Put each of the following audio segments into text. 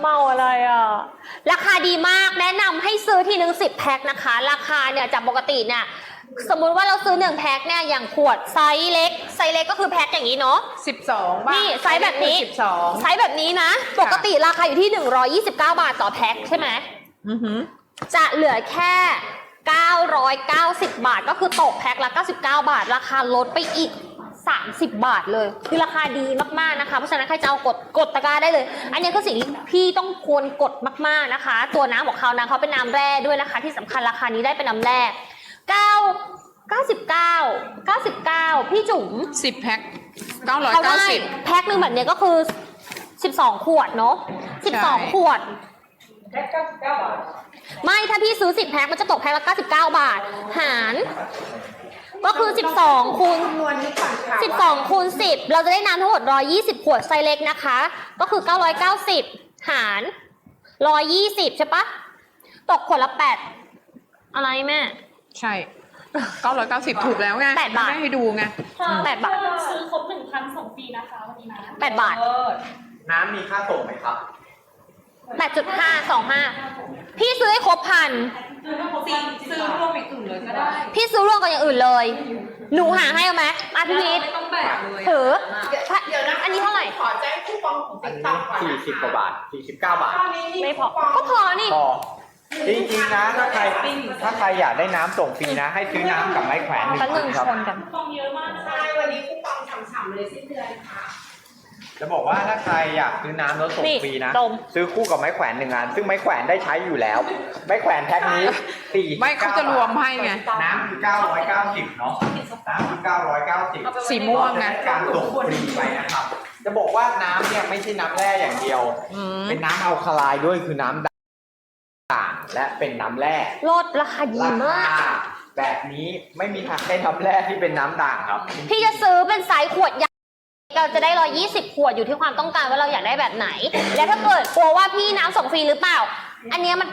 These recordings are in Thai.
เมาอะไรอะ ราคาดีมากแนะนำให้ซื้อทีหนึ่งสิบแพ็คนะคะ ราคาเนี่ยจากปกติเนี่ยสมมุติว่าเราซื้อหนึ่งแพ็คเนี่ยอย่างขวดไซส์เล็ก ไซส์เล็กก็คือแพ็คอย่างนี้เนาะ สิบสองบาทนี่ไซส์แบบนี้ สิบสองไซส์แบบนี้นะ ปกติราคาอยู่ที่ 129 บาทต่อแพ็คใช่ไหม อือหือ จะเหลือแค่ 990 บาท ก็คือตกแพ็คละ 99 บาท ราคาลดไปอีก 30 บาทเลย คือราคาดีมากๆนะคะ เพราะฉะนั้นใครจะเอากดกดตะกร้าได้เลย อันนี้คือสิ่งที่พี่ต้องควรกดมากๆนะคะ ตัวน้ำของเขานะเขาเป็นน้ำแร่ด้วยนะคะ ที่สำคัญราคานี้ได้เป็นน้ำแร่9 99 99 พี่จุ๋มสิบแพ็คเก้าร้อยเขาเก้าได้สิบแพ็คหนึ่งแบบเนี้ยก็คือ 12 ขวดเนาะใช่12 ขวดไม่ ถ้าพี่ซื้อ 10 แพ็คมันจะตกแพ็คละ99 บาท หาร ก็คือ 12คูณ12คูณ10 เราจะได้น้ำทั้งหมด 120 ขวดไซส์เล็กนะคะ ก็คือ 990 หาร 120 ใช่ปะตกขวดละ 8 อะไรแม่ ใช่เก้าร้อยเก้าสิบถูกแล้วไงแปดบาท ไม่ให้ดูไง แปดบาท ซื้อครบหนึ่งพันสองปีนะคะวันนี้นะ8บาท น้ำมีค่าส่งไหมครับ 8.525 พี่ซื้อให้ครบพัน ซื้อรวมอีกอื่นเลยก็ได้พี่ซื้อรวมกับอย่างอื่นเลย หนูหาให้เอาไหมมาพี่พีทไม่ต้องแบกเลยถืออันนี้เท่าไหร่ ขอแจ้งคูปองของอันติ๊กนี้ต็อกก่อนสี่นะสิบคะกว่าบาทสี่สิบเก้าบาทตอนนี้มีไม่พอ คูปองก็พอนี่ พอจริงๆนะ ถ้าใครถ้าใครอยากได้น้ำส่งฟรีนะ ให้ซื้อน้ำกับไม้แขวนหนึ่งแป๊บนึงครับชนกันฟองเยอะมากนะคะใช่วันนี้คูปองฉ่ำๆเลยสิ้นเดือนค่ะ จะบอกว่าถ้าใครอยากซื้อน้ำแล้วส่งนี่ฟรีนะ ดม ซื้อคู่กับไม้แขวนหนึ่งอัน ซึ่งไม้แขวนได้ใช้อยู่แล้ว ไม้แขวนแพ็คนี้สี่ไม่เขาจะรวมให้ไง น้ำคือ990เนาะน้ำคือ990สีม่วงไง การส่งฟรีไปนะครับ จะบอกว่าน้ำเนี่ยไม่ใช่น้ำแร่อย่างเดียว อืมเป็นน้ำอัลคาไลน์ด้วยคือน้ำด่างและเป็นน้ำแร่ลดราคาดีรามาก คาแบบนี้ไม่มีทางได้น้ำแร่ที่เป็นน้ำด่างครับ พี่จะซื้อเป็นไซส์ขวดใหญ่ เราจะได้ 120 ขวดอยู่ที่ความต้องการว่าเราอยากได้แบบไหน และถ้าเกิดกลัวว่าพี่น้ำส่งฟรีหรือเปล่า อันเนี้ยมัน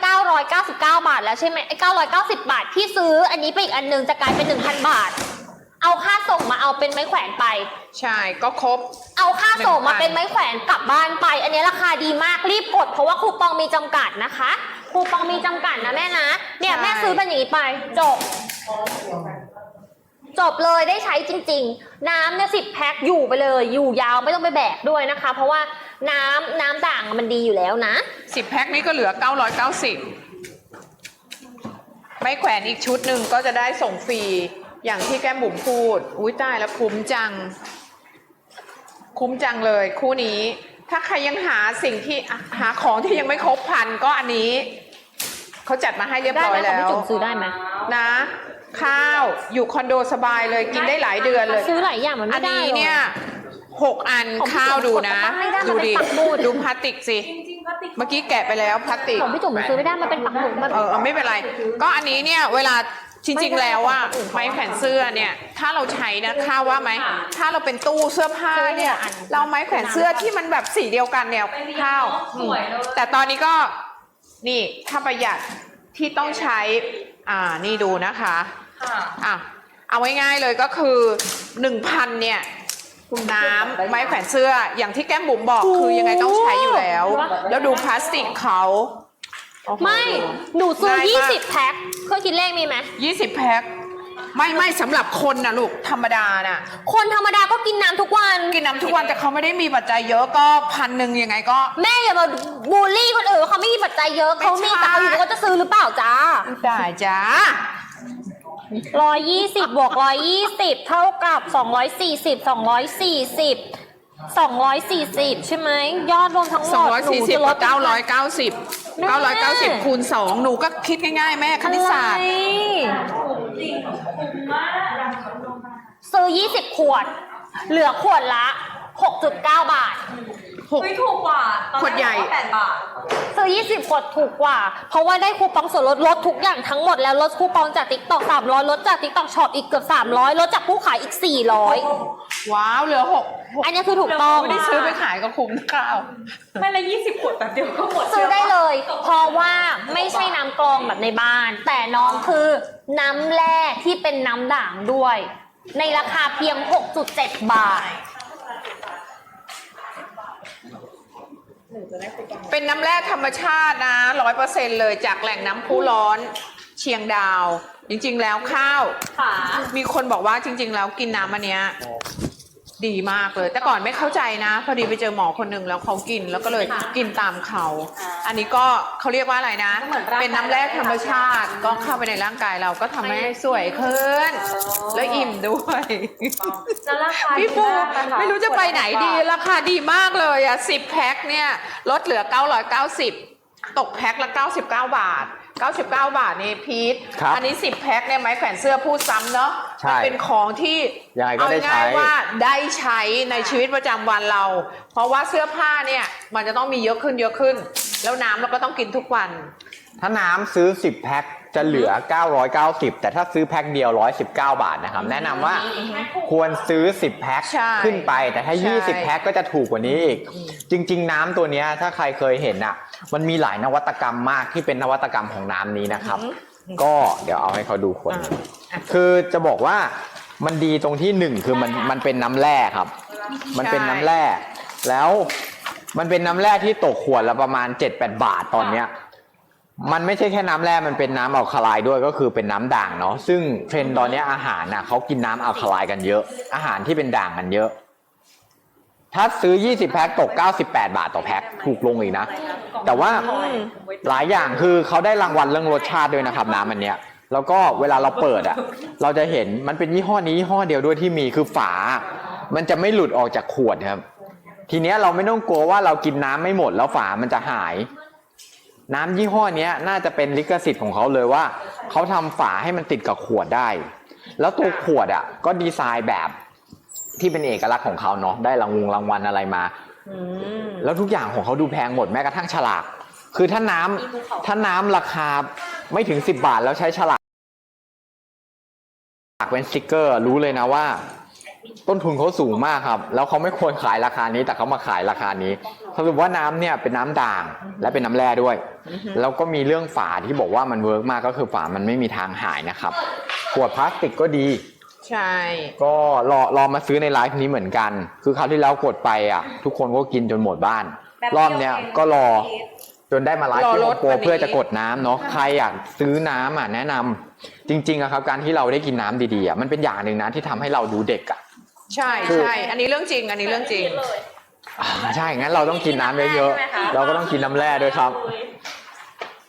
999 บาทแล้วใช่ไหมไอ้990 บาทพี่ซื้ออันนี้ไปอีกอันหนึงจะกลายเป็น 1,000 บาท เอาค่าส่งมาเอาเป็นไม้แขวนไป ใช่ก็ครบ เอาค่าส่งมา1,000เป็นไม้แขวนกลับบ้านไป อันนี้ราคาดีมากรีบกด เพราะว่าคูปองมีจำกัดนะคะ คูปองมีจำกัดนะแม่นะ เนี่ยแม่ซื้อเป็นอย่างนี้ไปจบ จบเลยได้ใช้จริง ๆ น้ำเนี่ยสิบแพ็คอยู่ไปเลย อยู่ยาวไม่ต้องไปแบกด้วยนะคะ เพราะว่าน้ำน้ำด่างมันดีอยู่แล้วนะสิบแพ็คนี้ก็เหลือเก้าร้อยเก้าสิบไม่แขวนอีกชุดหนึ่งก็จะได้ส่งฟรี อย่างที่แก้มบุ๋มพูด อุ้ยตายแล้วคุ้มจัง คุ้มจังเลยคู่นี้ ถ้าใครยังหาสิ่งที่อะหาของที่ยังไม่ครบพันก็อันนี้ เขาจัดมาให้เรียบได้ร้อไหมยของแล้พี่ว จุ๋มซื้อได้ไหมนะ ข้าวอยู่คอนโดสบายเลยกินได้หลายเดือนเลย ซื้อหลายอย่างมันอัไม่นได้นี้หรอกเนี่ยหกอันของพี่ข้าวดูนะ จุ๋มกดไม่ได้ดูมันเป็นดิปักหมุดดูพลาสติกสิจริงๆพลาสติกเมื่อกี้แกะไปแล้วพลาสติก ของพี่จุ๋มซื้อไม่ได้มันเป็นปักหมุดมัน เออเออไม่เป็นไร ก็อันนี้เนี่ยเวลาจริงๆแล้วอะไม้แผ่นเสื้อเนี่ยถ้าเราใช้นะข้าวว่าไหมถ้าเราเป็นตู้เสื้อผ้าเนี่ยเราเอาไม้แขวนเสื้อที่มันแบบสีเดียวกันเนี่ยข้าวอืมแต่ตอนนี้ก็นี่ถ้าประหยัดที่ต้องใช้ อ่านี่ดูนะคะค่ะอะเอาง่ายๆเลยก็คือหนึ่งพันเนี่ย น้ำไม้แขวนเสื้ออย่างที่แก้มบุ๋มบอกคือยังไงต้องใช้อยู่แล้ว แล้วดูพลาสติกเขาโอ้โหไม่ หนูซื้อ ง่ายมาก 20 แพ็ค เครื่องคิดเลขมีไหม ยี่สิบแพ็ค ไม่ไม่สำหรับคนนะลูกธรรมดาน่ะ คนธรรมดาก็กินน้ำทุกวัน กินน้ำทุกวันแต่เขาไม่ได้มีปัจจัยเยอะก็พันหนึ่งยังไงก็ แม่อย่ามาบูลลี่คนอื่นว่าเขาไม่มีปัจจัยเยอะไม่เขามีใช่แต่เขาอยู่เขาจะซื้อหรือเปล่าจ้าได้จ้าร้อยยี่สิบบวกร้อยยี่สิบเท่ากับสองร้อยสี่สิบสองร้อยสี่สิบสองร้อยสี่สิบใช่ไหมยอดรวมทั้งหมดสองร้อยสี่สิบหนูกับจะเก้าลร้ดอยเก้าสิบแม่เก้าร้อยเก้าสิบคูณสองหนูก็คิดง่ายๆ แม่คณิตศาสตร์อะไร จริงคุ้มมาก ซื้อยี่สิบขวด เหลือขวดละ หกจุดเก้าบาทหกเฮ้ยถูกกว่าตอนขวดใหญ่แรกบอกาแปดบาท ซื้อ 20ขวดถูกกว่า เพราะว่าได้คูปองส่วนลดลดทุกอย่างทั้งหมดแล้วลดคูปองจาก TikTok 300ลดจาก TikTok Shop อีกเกือบ300ลดจากผู้ขายอีก400ว้าวเหลือหกหกอันนี้คือถูกต้อง ไม่ได้ซื้อไปขายก็คุ้มนะข้าว ไม่ละยี่สิบขวดแต่เดียวก็หมดซื้อได้เลย เพราะว่าไม่ใช่น้ำกรองแบบในบ้าน แต่น้องคือน้ำแร่ที่เป็นน้ำด่างด้วย ในราคาเพียง 6.7 บาท เป็นน้ำแร่ธรรมชาตินะร้อยเปอร์เซ็นเลยจากแหล่งน้ำพุร้อนเชียงดาว จริง ๆ แล้วข้าวค่ะมีคนบอกว่าจริง ๆ แล้วกินน้ำอันเนี้ย ดีมากเลย แต่ก่อนไม่เข้าใจนะ พอดีไปเจอหมอคนหนึ่งแล้วเขากินแล้วก็เลยกินตามเขา อันนี้ก็เขาเรียกว่าอะไรนะ เป็นน้ำแร่ธรรมชาติ ก็เข้าไปในร่างกายเราก็ทำให้สวยขึ้น แล้วอิ่มด้วยแล้วราคาพี่ปูดีากนคไม่รู้จะไปไหนดีราคาดีมากเลยอะสิบแพ็คเนี่ยลดเหลือ 990 ตกแพ็คละ 99 บาท 99 บาทนี่พีทครับอันี้ 10 แพ็คเนี่ยไม้แขวนเสื้อพูดซ้ำเนาะใช่มัเป็นของที่ยังไงก็ได้ใช้เอาง่ายๆว่าได้ใช้ในชีวิตประจำวันเรา เพราะว่าเสื้อผ้าเนี่ยมันจะต้องมีเยอะขึ้นเยอะขึ้น แล้วน้ำเราก็ต้องกินทุกวัน ถ้าน้ำซื้อ 10 แพ็ค จะเหลือ 990 แต่ถ้าซื้อแพ็คเดียว 119 บาทนะครับ แนะนำว่าควรซื้อ 10 แพ็คใช่ขึ้นไป แต่ถ้า ใช่20 แพ็คก็จะถูกกว่านี้อีก จริง ๆ น้ำตัวเนี้ยถ้าใครเคยเห็นอะ มันมีหลายนวัตกรรมมากที่เป็นนวัตกรรมของน้ำนี้นะครับ ก็เดี๋ยวเอาให้เขาดูคนหนึ่งคือจะบอกว่ามันดีตรงที่หนึ่งคือมันมันเป็นน้ำแร่ครับ มันเป็นน้ำแร่ แล้วมันเป็นน้ำแร่ที่ตกขวดละประมาณ 7-8 บาทตอนเนี้ย มันไม่ใช่แค่น้ำแร่มันเป็นน้ำอัลคาไลน์ด้วยก็คือเป็นน้ำด่างเนาะซึ่งเทรนด์ตอนนี้อาหารน่ะเขากินน้ำอัลคาไลน์กันเยอะ อาหารที่เป็นด่างกันเยอะ ถ้าซื้อ 20 แพ็คตก 98 บาทต่อแพ็คถูกลงอีกนะ แต่ว่าหลายอย่างคือเขาได้รางวัลเรื่องรสชาติด้วยนะครับน้ำอันเนี้ยแล้วก็เวลาเราเปิดอะ เราจะเห็นมันเป็นยี่ห้อนี้ยี่ห้อเดียวด้วยที่มีคือฝา มันจะไม่หลุดออกจากขวดครับ ทีเนี้ยเราไม่ต้องกลัวว่าเรากินน้ำไม่หมดแล้วฝามันจะหาย น้ำยี่ห้อเนี้ยน่าจะเป็นลิขสิทธิ์ของเขาเลยว่า เขาทำฝาให้มันติดกับขวดได้ แล้วตัวขวดอะก็ดีไซน์แบบที่เป็นเอกลักษณ์ของเขาเนาะได้รางวงรางวัลอะไรมาแล้วทุกอย่างของเขาดูแพงหมดแม้กระทั่งฉลาก คือถ้าน้ำถ้าน้ำราคาไม่ถึง 10 บาทแล้วใช้ฉลากเป็นสติกเกอร์รู้เลยนะว่า ต้นทุนเขาสูงมากครับ แล้วเขาไม่ควรขายราคานี้ แต่เขามาขายราคานี้สรุปว่าน้ำเนี่ยเป็นน้ำด่าง และเป็นน้ำแร่ด้วย แล้วก็มีเรื่องฝาที่บอกว่ามันเวิร์กมากก็คือฝามันไม่มีทางหายนะครับขวดพลาสติกก็ดีใช่ ก็รอรอมาซื้อในไลฟ์นี้เหมือนกัน คือคราวที่แล้วกดไปอะ ทุกคนก็กินจนหมดบ้าน รอบเนี้ยก็รอจนได้มาไลฟ์ที่โฮมโปรเพื่อจะกดน้ำเนาะใครอยากซื้อน้ำอะแนะนำจริงๆอะครับ การที่เราได้กินน้ำดีๆอะมันเป็นอย่างหนึ่งนะที่ทำให้เราดูเด็กอะ ใช่คือใช่อันนี้เรื่องจริง อันนี้เรื่องจริง อ่าใช่งั้นเราต้องกินน้ำเยอะๆเราก็ต้องกินน้ำแร่ด้วยครับ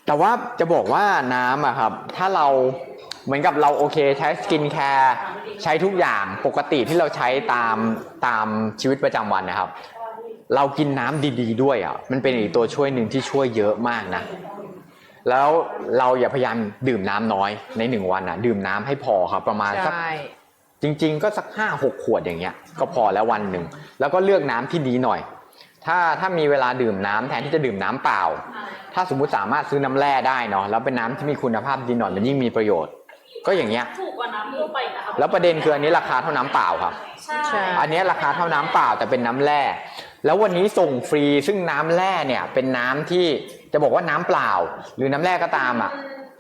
แต่ว่าจะบอกว่าน้ำอะครับ ถ้าเราเหมือนกับเราโอเคใช้สกินแคร์ใช้ทุกอย่างปกติที่เราใช้ตามตามชีวิตประจำวันนะครับ เรากินน้ำดี ๆ ด้วยอะมันเป็นอีกตัวช่วยหนึ่งที่ช่วยเยอะมากนะ แล้วเราอย่าพยายามดื่มน้ำน้อยในหนึ่งวันอะดื่มน้ำให้พอครับประมาณสัก ใช่ จริง ๆ ก็สักห้าหกขวดอย่างเงี้ยก็พอแล้ววันหนึ่งแล้วก็เลือกน้ำที่ดีหน่อย ถ้าถ้ามีเวลาดื่มน้ำแทนที่จะดื่มน้ำเปล่า ถ้าสมมุติสามารถซื้อน้ำแร่ได้เนาะแล้วเป็นน้ำที่มีคุณภาพดีหน่อยมันยิ่งมีประโยชน์ ก็อย่างเงี้ยถูกกว่าน้ำทั่วไปนะคะแล้วประเด็นคืออันนี้ราคาเท่าน้ำเปล่าครับใช่ใช่อันนี้ราคาเท่าน้ำเปล่าแต่เป็นน้ำแร่ แล้ววันนี้ส่งฟรีซึ่งน้ำแร่เนี่ยเป็นน้ำที่จะบอกว่าน้ำเปล่า หรือน้ำแร่ก็ตามอะ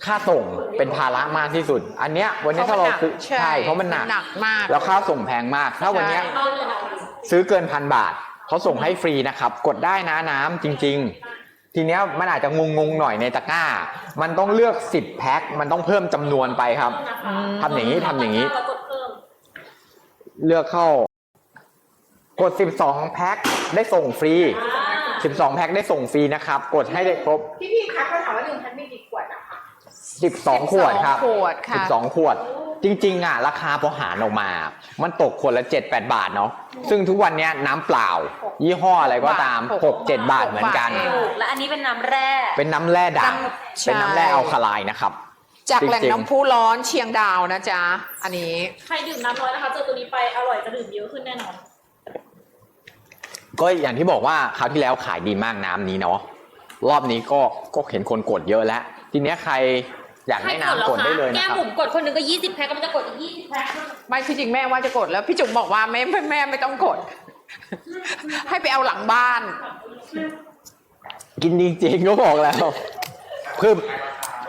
ค่าส่งเป็นภาระมากที่สุด อันเนี้ยวันนี้ถ้าเราซื้อใช่ใช่เพราะมันหนักหนักมาก แล้วค่าส่งแพงมาก ถ้าวันเนี้ยซื้อเกินพันบาทเขาส่งให้ฟรีนะครับ กดได้นะน้ำจริง ๆ ทีเนี้ยมันอาจจะงงๆหน่อยในตะกร้า มันต้องเลือก10แพ็คมันต้องเพิ่มจำนวนไปครับทำอย่างนี้ทำอย่างนี้แล้วกดเพิ่มเลือกเข้ากด 12 แพ็คได้ส่งฟรี 12 แพ็คได้ส่งฟรีนะครับ กดให้ได้ครบ พี่พี่คะเขาถามว่าหนึ่งพันมีกี่ขวดอะคะ 12 ขวดครับ ขวดค่ะ 12 ขวด จริงๆอะราคาพอหารออกมา มันตกขวดละ 7-8 บาทเนาะ ซึ่งทุกวันเนี้ยน้ำเปล่า ยี่ห้ออะไรก็ตาม 6-7 บาทเหมือนกัน ถูกและอันนี้เป็นน้ำแร่ เป็นน้ำแร่ด่างน้ำ เป็นน้ำแร่ใช่อัลคาไลน์นะครับ จากแหล่งจริงๆ น้ำพุร้อนเชียงดาวนะจ๊ะ อันนี้ ใครดื่มน้ำน้อยนะคะ เจอตัวนี้ไปอร่อยจะดื่มเยอะขึ้นแน่นอน ก็อย่างที่บอกว่าคราวที่แล้วขายดีมากน้ำนี้เนาะรอบนี้ก็ก็เห็นคนกดเยอะแล้ว ทีเนี้ยใคร อยากใครได้กดแล้วน้ำกดคะได้เลยแก้นะมครับ บุ๋มกดคนหนึ่งก็20แพ็คก็มันจะกดอีก20แพ็คไม่ที่จริงแม่ว่าจะกดแล้วพี่จุ๋มบอกว่าแม่แม่แม่ไม่ต้องกด ให้ไปเอาหลังบ้าน กินจริงๆก็บอกแล้วเพิ่ม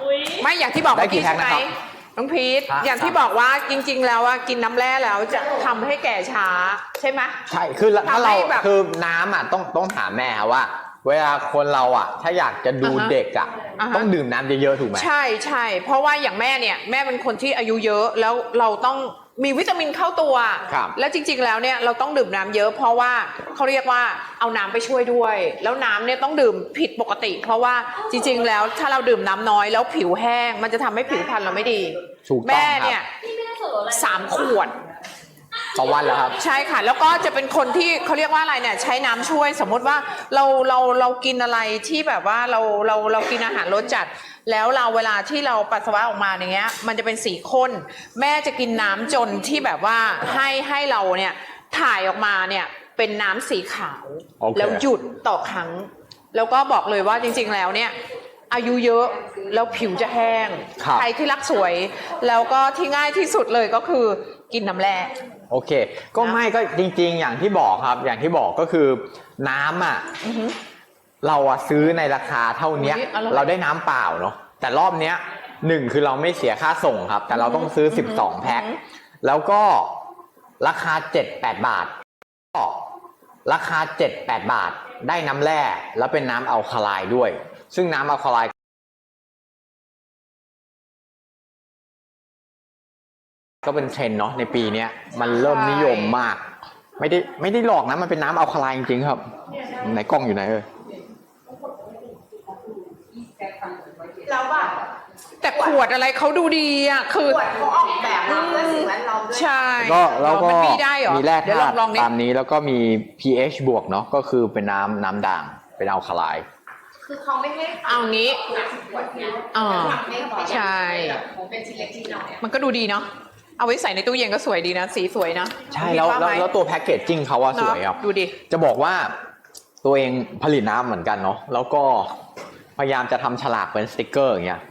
อุ้ยไม่อย่างที่บอกได้เมื่อกี่กี้แพ็ใช่คไหมนะครับน้องพีทฮะอย่างที่บอกว่าจริง ๆ แล้วว่ากินน้ำแร่แล้วจะทำให้แก่ช้าใช่ไหม ใช่คือถ้าเราทำให้แบบ คือน้ำอะต้องต้องถามแม่ครับว่า เวลาคนเราอะ ถ้าอยากจะดูอ่าฮะเด็กอะ อ่าฮะ ต้องดื่มน้ำเยอะๆถูกไหม ใช่ใช่เพราะว่าอย่างแม่เนี่ยแม่เป็นคนที่อายุเยอะแล้วเราต้องมีวิตามินเข้าตัว ครับและจริงๆแล้วเนี่ยเราต้องดื่มน้ำเยอะ เพราะว่าเขาเรียกว่าเอาน้ำไปช่วยด้วย แล้วน้ำเนี่ยต้องดื่มผิดปกติ เพราะว่าจริงๆแล้วถ้าเราดื่มน้ำน้อยแล้วผิวแห้ง มันจะทำให้ผิวพรรณเราไม่ดี ถูกต้องแม่ครับเนี่ยสามขวด ต่อวันแล้วครับ ใช่ค่ะ แล้วก็จะเป็นคนที่เขาเรียกว่าอะไรเนี่ยใช้น้ำช่วยสมมุติว่าเราเราเรากินอะไรที่แบบว่าเราเราเรากินอาหารรสจัด แล้วเราเวลาที่เราปัสสาวะออกมาอย่างเงี้ยมันจะเป็นสีข้น แม่จะกินน้ำจนที่แบบว่าให้ให้เราเนี่ยถ่ายออกมาเนี่ยเป็นน้ำสีขาว โอเค แล้วหยุดต่อครั้ง แล้วก็บอกเลยว่าจริงๆแล้วเนี่ย อายุเยอะแล้วผิวจะแห้งครับ ใครที่รักสวย แล้วก็ที่ง่ายที่สุดเลยก็คือกินน้ำแร่ โอเค ก็ไม่ก็จริง ๆ อย่างที่บอกครับ อย่างที่บอกก็คือน้ำอะอือหือเราอะซื้อในราคาเท่าเนี้ย อุ๊ยอร่อย เราได้น้ำเปล่าเนาะแต่รอบเนี้ยหนึ่งคือเราไม่เสียค่าส่งครับ แต่เราต้องซื้อ 12 แพ็คแล้วก็ราคา 7-8 บาทก็ราคา 7-8 บาท ได้น้ำแร่แล้วเป็นน้ำอัลคาไลน์ด้วย ซึ่งน้ำอัลคาไลน์ ก็เป็นเทรนด์เนาะในปีเนี้ยมันเริ่มนิยมมาก ไม่ได้ไม่ได้หลอกนะมันเป็นน้ำอัลคาไลน์จริงๆครับไหนกล้องอยู่ไหนเอ่ยแล้วแบบแต่ขวดอะไรเขาดูดีอะคือ ขวดเขาออกแบบมาเพื่อสิ่งแวดล้อมด้วยใช่ก็แล้วก็มันมีได้เหรอมีแร่เดี๋ยวลธาองตุลองดิตามนี้แล้วก็มี pH บวกเนาะก็คือเป็นน้ำน้ำด่างเป็นอัลคาไลน์ คือเขาไม่ให้เอางี้ ขวดเนี่ยอ่าทำให้เขาใช่ เป็นชิ้นเล็กชิ้นน้อยมันก็ดูดีเนาะ เอาไว้ใส่ในตู้เย็นก็สวยดีนะ สีสวยนะใช่แล้วคิดาแล้วไหมแล้วตัวแพ็กเกจจิ้งเขาว่าสวยครับเนอะดูดิจะบอกว่าตัวเองผลิตน้ำเหมือนกันเนาะแล้วก็พยายามจะทำฉลากเป็นสติกเกอร์อย่างเงี้ย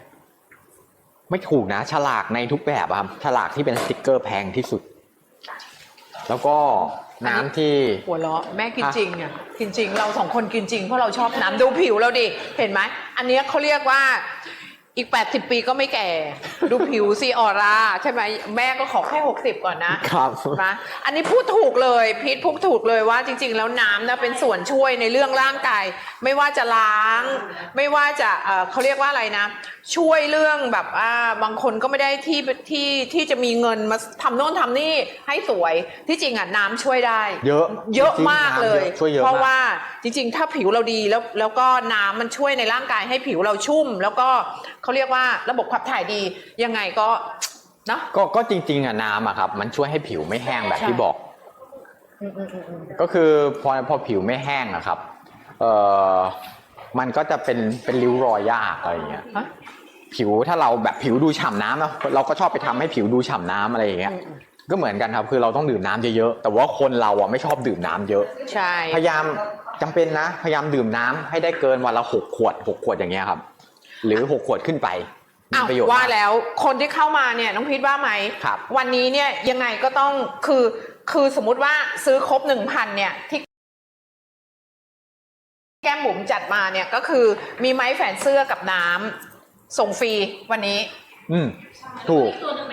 ไม่ถูกนะ ฉลากในทุกแบบอะครับฉลากที่เป็นสติกเกอร์แพงที่สุด แล้วก็น้ำที่หัวเราะแม่กินฮะจริงอะกินจริงเราสองคนกินจริงเพราะเราชอบน้ำดูผิวเราดิเห็นไหมอันเนี้ยเขาเรียกว่า อีก 80 ปีก็ไม่แก่ ดูผิวซีออร่า ใช่ไหมแม่ก็ขอแค่ 60 ก่อนนะครับ นะอันนี้พูดถูกเลยพีทพูดถูกเลยว่าจริง ๆ แล้วน้ำนะเป็นส่วนช่วยในเรื่องร่างกาย ไม่ว่าจะล้าง ไม่ว่าจะเอ่อเขาเรียกว่าอะไรนะ ช่วยเรื่องแบบอ่าบางคนก็ไม่ได้ที่ที่ที่จะมีเงินมาทำโน่นทำนี่ให้สวยที่จริงอะน้ำช่วยได้ เยอะเยอะจริงๆมากเลย น้ำเยอะช่วยเยอะเพราะมาก ว่าจริงๆ ถ้าผิวเราดีแล้วแล้วก็น้ำมันช่วยในร่างกายให้ผิวเราชุ่ม แล้วก็เขาเรียกว่าระบบขับถ่ายดียังไงก็เนาะ ก็ก็จริงๆอะน้ำอะครับ มันช่วยให้ผิวไม่แห้งแบบใช่ที่บอกอืมอืมอืมอืมก็คือพอพอผิวไม่แห้งอะครับ เอ่อมันก็จะเป็นเป็นริ้วรอยยากอะไรอย่างเงี้ย ฮะ ผิวถ้าเราแบบผิวดูฉ่ำน้ำเนาะเราก็ชอบไปทำให้ผิวดูฉ่ำน้ำอะไรอย่างเงี้ย ก็เหมือนกันครับ คือเราต้องดื่มน้ำเยอะๆแต่ว่าคนเราอะไม่ชอบดื่มน้ำเยอะ ใช่ พยายามจำเป็นนะ พยายามดื่มน้ำให้ได้เกินวันละหกขวดหกขวดอย่างเงี้ยครับ หรือหกขวดขึ้นไปมีอ้าวประโยชน์ ว่ามแล้วคนที่เข้ามาเนี่ยน้องพีทว่าไหมครับวันนี้เนี่ยยังไงก็ต้องคือคือสมมุติว่าซื้อครบหนึ่งพันเนี่ยที่ แก้มบุ๋มจัดมาเนี่ยก็คือมีไม้แฝนเสื้อกับน้ำส่งฟรีวันนี้ อืมถูกตัวหนึงไหม